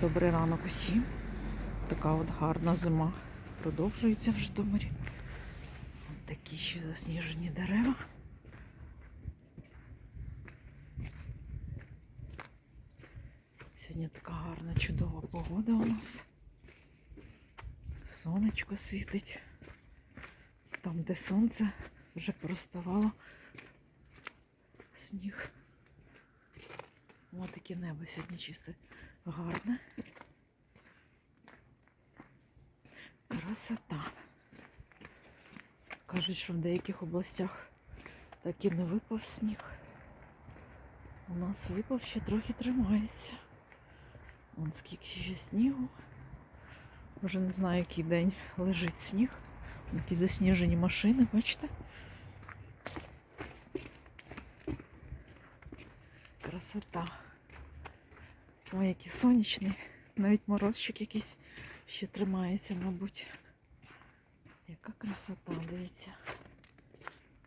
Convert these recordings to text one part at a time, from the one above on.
Добрий ранок усім. Така от гарна зима продовжується в Житомирі. От такі ще засніжені дерева. Сьогодні така гарна, чудова погода у нас. Сонечко світить. Там, де сонце, вже проставало сніг. Ось таке небо сьогодні чисте гарне. Красота. Кажуть, що в деяких областях так і не випав сніг. У нас випав ще трохи тримається. Вон скільки ще снігу. Вже не знаю, який день лежить сніг. Які засніжені машини, бачите? Красота. Ой, який сонячний. Навіть морозчик якийсь ще тримається, мабуть. Яка красота, дивіться.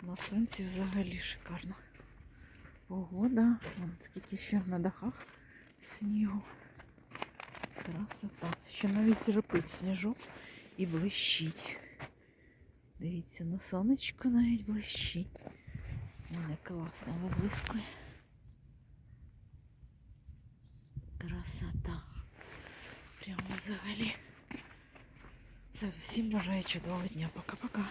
На сонці взагалі шикарно. Погода. Вон скільки ще на дахах снігу. Красота. Ще навіть репить сніжок і блищить. Дивіться, на сонечко навіть блищить. Мене класно виблискує. Красота. Прямо взагалі. Це всім бажаю чудового дня. Пока-пока.